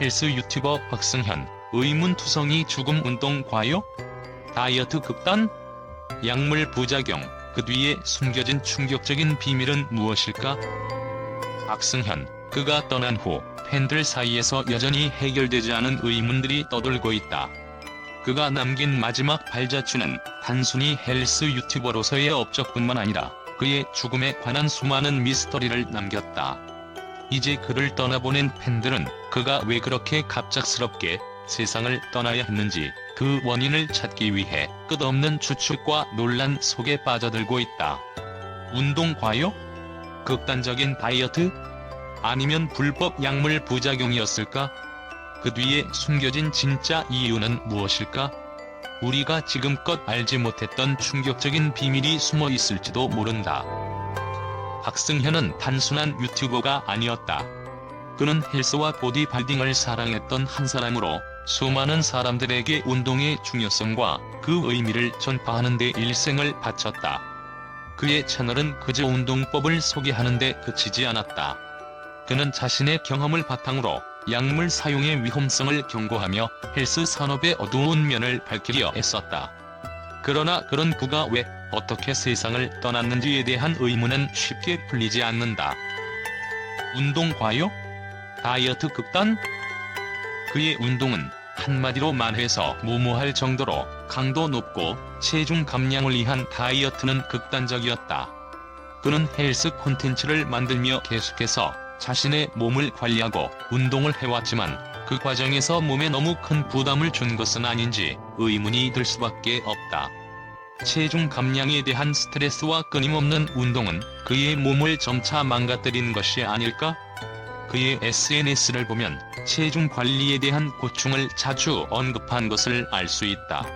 헬스 유튜버 박승현, 의문투성이 죽음 운동 과요? 다이어트 극단? 약물 부작용, 그 뒤에 숨겨진 충격적인 비밀은 무엇일까? 박승현, 그가 떠난 후 팬들 사이에서 여전히 해결되지 않은 의문들이 떠돌고 있다. 그가 남긴 마지막 발자취는 단순히 헬스 유튜버로서의 업적뿐만 아니라 그의 죽음에 관한 수많은 미스터리를 남겼다. 이제 그를 떠나보낸 팬들은 그가 왜 그렇게 갑작스럽게 세상을 떠나야 했는지 그 원인을 찾기 위해 끝없는 추측과 논란 속에 빠져들고 있다. 운동 과요? 극단적인 다이어트? 아니면 불법 약물 부작용이었을까? 그 뒤에 숨겨진 진짜 이유는 무엇일까? 우리가 지금껏 알지 못했던 충격적인 비밀이 숨어 있을지도 모른다. 박승현은 단순한 유튜버가 아니었다. 그는 헬스와 보디빌딩을 사랑했던 한 사람으로 수많은 사람들에게 운동의 중요성과 그 의미를 전파하는 데 일생을 바쳤다. 그의 채널은 그저 운동법을 소개하는 데 그치지 않았다. 그는 자신의 경험을 바탕으로 약물 사용의 위험성을 경고하며 헬스 산업의 어두운 면을 밝히려 애썼다. 그러나 그런 그가 왜 어떻게 세상을 떠났는지에 대한 의문은 쉽게 풀리지 않는다. 운동 과요? 다이어트 극단? 그의 운동은 한마디로 말해서 무모할 정도로 강도 높고 체중 감량을 위한 다이어트는 극단적이었다. 그는 헬스 콘텐츠를 만들며 계속해서 자신의 몸을 관리하고 운동을 해왔지만 그 과정에서 몸에 너무 큰 부담을 준 것은 아닌지 의문이 들 수밖에 없다. 체중 감량에 대한 스트레스와 끊임없는 운동은 그의 몸을 점차 망가뜨린 것이 아닐까? 그의 SNS를 보면 체중 관리에 대한 고충을 자주 언급한 것을 알 수 있다.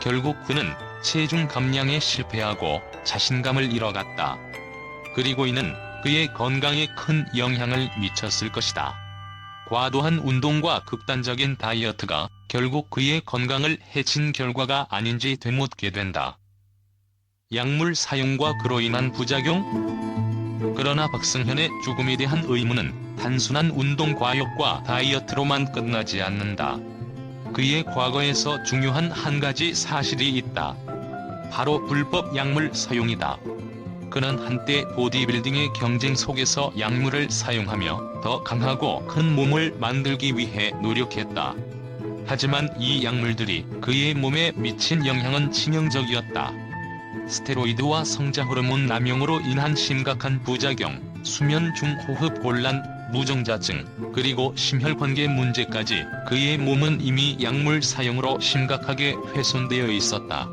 결국 그는 체중 감량에 실패하고 자신감을 잃어갔다. 그리고 이는 그의 건강에 큰 영향을 미쳤을 것이다. 과도한 운동과 극단적인 다이어트가 결국 그의 건강을 해친 결과가 아닌지 되묻게 된다. 약물 사용과 그로 인한 부작용? 그러나 박승현의 죽음에 대한 의문은 단순한 운동 과욕과 다이어트로만 끝나지 않는다. 그의 과거에서 중요한 한 가지 사실이 있다. 바로 불법 약물 사용이다. 그는 한때 보디빌딩의 경쟁 속에서 약물을 사용하며 더 강하고 큰 몸을 만들기 위해 노력했다. 하지만 이 약물들이 그의 몸에 미친 영향은 치명적이었다. 스테로이드와 성자 호르몬 남용으로 인한 심각한 부작용, 수면 중 호흡 곤란, 무정자증, 그리고 심혈관계 문제까지 그의 몸은 이미 약물 사용으로 심각하게 훼손되어 있었다.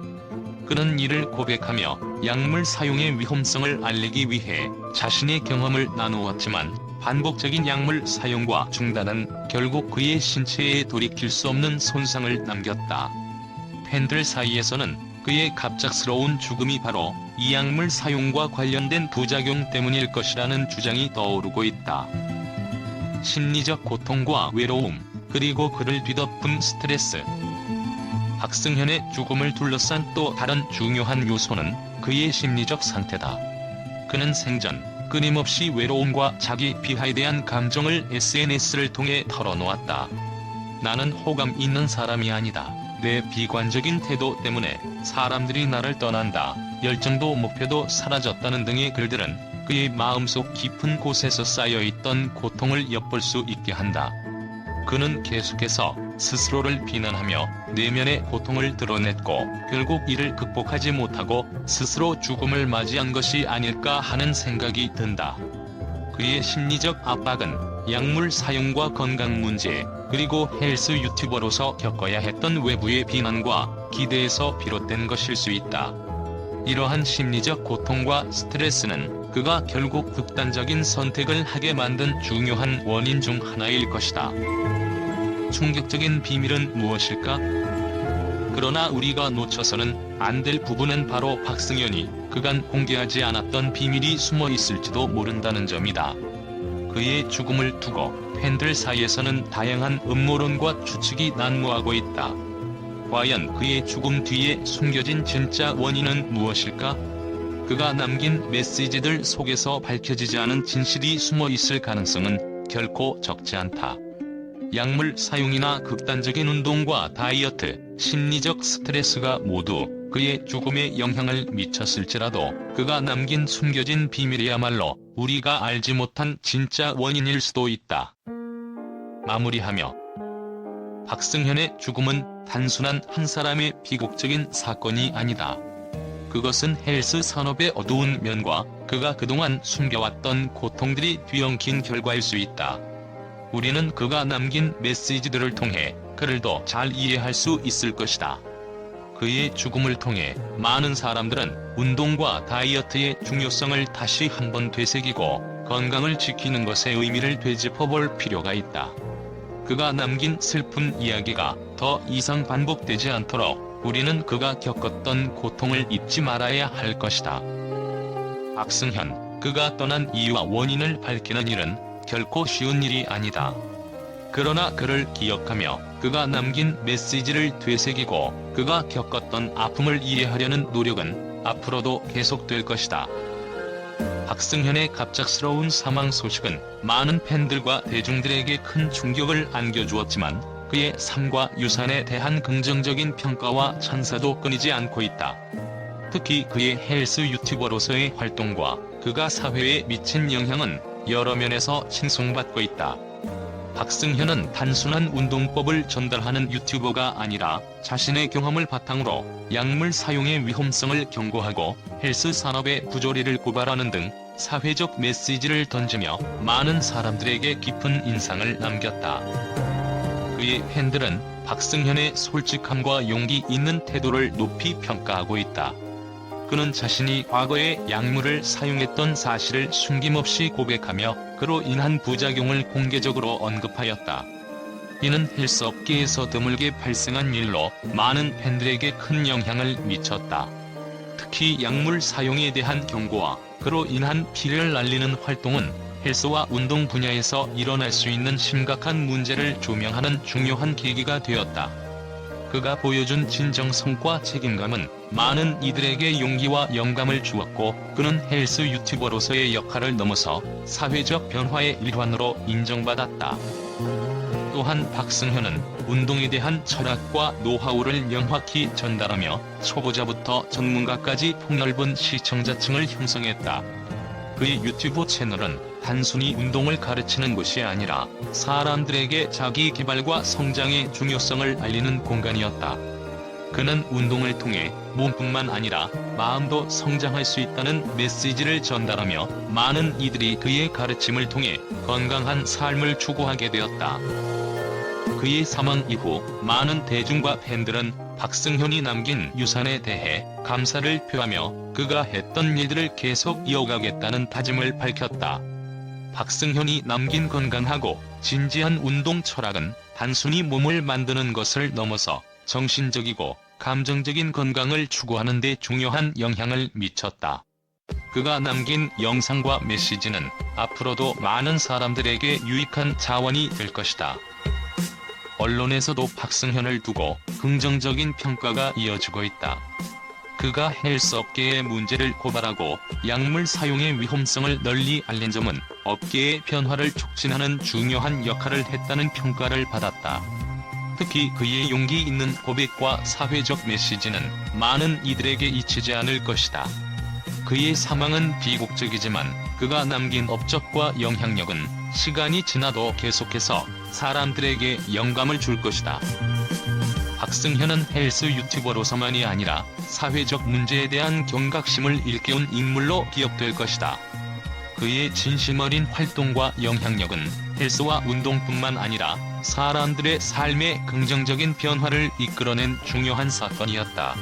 그는 이를 고백하며 약물 사용의 위험성을 알리기 위해 자신의 경험을 나누었지만 반복적인 약물 사용과 중단은 결국 그의 신체에 돌이킬 수 없는 손상을 남겼다. 팬들 사이에서는 그의 갑작스러운 죽음이 바로 이 약물 사용과 관련된 부작용 때문일 것이라는 주장이 떠오르고 있다. 심리적 고통과 외로움, 그리고 그를 뒤덮은 스트레스. 박승현의 죽음을 둘러싼 또 다른 중요한 요소는 그의 심리적 상태다. 그는 생전 끊임없이 외로움과 자기 비하에 대한 감정을 SNS를 통해 털어놓았다. 나는 호감 있는 사람이 아니다. 내 비관적인 태도 때문에 사람들이 나를 떠난다. 열정도 목표도 사라졌다는 등의 글들은 그의 마음속 깊은 곳에서 쌓여있던 고통을 엿볼 수 있게 한다. 그는 계속해서 스스로를 비난하며 내면의 고통을 드러냈고 결국 이를 극복하지 못하고 스스로 죽음을 맞이한 것이 아닐까 하는 생각이 든다. 그의 심리적 압박은 약물 사용과 건강 문제, 그리고 헬스 유튜버로서 겪어야 했던 외부의 비난과 기대에서 비롯된 것일 수 있다. 이러한 심리적 고통과 스트레스는 그가 결국 극단적인 선택을 하게 만든 중요한 원인 중 하나일 것이다. 충격적인 비밀은 무엇일까? 그러나 우리가 놓쳐서는 안 될 부분은 바로 박승현이 그간 공개하지 않았던 비밀이 숨어 있을지도 모른다는 점이다. 그의 죽음을 두고 팬들 사이에서는 다양한 음모론과 추측이 난무하고 있다. 과연 그의 죽음 뒤에 숨겨진 진짜 원인은 무엇일까? 그가 남긴 메시지들 속에서 밝혀지지 않은 진실이 숨어 있을 가능성은 결코 적지 않다. 약물 사용이나 극단적인 운동과 다이어트, 심리적 스트레스가 모두 그의 죽음에 영향을 미쳤을지라도 그가 남긴 숨겨진 비밀이야말로 우리가 알지 못한 진짜 원인일 수도 있다. 마무리하며 박승현의 죽음은 단순한 한 사람의 비극적인 사건이 아니다. 그것은 헬스 산업의 어두운 면과 그가 그동안 숨겨왔던 고통들이 뒤엉킨 결과일 수 있다. 우리는 그가 남긴 메시지들을 통해 그를 더 잘 이해할 수 있을 것이다. 그의 죽음을 통해 많은 사람들은 운동과 다이어트의 중요성을 다시 한번 되새기고 건강을 지키는 것의 의미를 되짚어 볼 필요가 있다. 그가 남긴 슬픈 이야기가 더 이상 반복되지 않도록 우리는 그가 겪었던 고통을 잊지 말아야 할 것이다. 박승현, 그가 떠난 이유와 원인을 밝히는 일은 결코 쉬운 일이 아니다. 그러나 그를 기억하며 그가 남긴 메시지를 되새기고 그가 겪었던 아픔을 이해하려는 노력은 앞으로도 계속될 것이다. 박승현의 갑작스러운 사망 소식은 많은 팬들과 대중들에게 큰 충격을 안겨주었지만 그의 삶과 유산에 대한 긍정적인 평가와 찬사도 끊이지 않고 있다. 특히 그의 헬스 유튜버로서의 활동과 그가 사회에 미친 영향은 여러 면에서 칭송받고 있다. 박승현은 단순한 운동법을 전달하는 유튜버가 아니라 자신의 경험을 바탕으로 약물 사용의 위험성을 경고하고 헬스 산업의 부조리를 고발하는 등 사회적 메시지를 던지며 많은 사람들에게 깊은 인상을 남겼다. 그의 팬들은 박승현의 솔직함과 용기 있는 태도를 높이 평가하고 있다. 그는 자신이 과거에 약물을 사용했던 사실을 숨김없이 고백하며 그로 인한 부작용을 공개적으로 언급하였다. 이는 헬스 업계에서 드물게 발생한 일로 많은 팬들에게 큰 영향을 미쳤다. 특히 약물 사용에 대한 경고와 그로 인한 피해를 날리는 활동은 헬스와 운동 분야에서 일어날 수 있는 심각한 문제를 조명하는 중요한 계기가 되었다. 그가 보여준 진정성과 책임감은 많은 이들에게 용기와 영감을 주었고 그는 헬스 유튜버로서의 역할을 넘어서 사회적 변화의 일환으로 인정받았다. 또한 박승현은 운동에 대한 철학과 노하우를 명확히 전달하며 초보자부터 전문가까지 폭넓은 시청자층을 형성했다. 그의 유튜브 채널은 단순히 운동을 가르치는 것이 아니라 사람들에게 자기 개발과 성장의 중요성을 알리는 공간이었다. 그는 운동을 통해 몸뿐만 아니라 마음도 성장할 수 있다는 메시지를 전달하며 많은 이들이 그의 가르침을 통해 건강한 삶을 추구하게 되었다. 그의 사망 이후 많은 대중과 팬들은 박승현이 남긴 유산에 대해 감사를 표하며 그가 했던 일들을 계속 이어가겠다는 다짐을 밝혔다. 박승현이 남긴 건강하고 진지한 운동 철학은 단순히 몸을 만드는 것을 넘어서 정신적이고 감정적인 건강을 추구하는 데 중요한 영향을 미쳤다. 그가 남긴 영상과 메시지는 앞으로도 많은 사람들에게 유익한 자원이 될 것이다. 언론에서도 박승현을 두고 긍정적인 평가가 이어지고 있다. 그가 헬스업계의 문제를 고발하고 약물 사용의 위험성을 널리 알린 점은 업계의 변화를 촉진하는 중요한 역할을 했다는 평가를 받았다. 특히 그의 용기 있는 고백과 사회적 메시지는 많은 이들에게 잊히지 않을 것이다. 그의 사망은 비극적이지만 그가 남긴 업적과 영향력은 시간이 지나도 계속해서 사람들에게 영감을 줄 것이다. 박승현은 헬스 유튜버로서만이 아니라 사회적 문제에 대한 경각심을 일깨운 인물로 기억될 것이다. 그의 진심 어린 활동과 영향력은 헬스와 운동뿐만 아니라 사람들의 삶에 긍정적인 변화를 이끌어낸 중요한 사건이었다.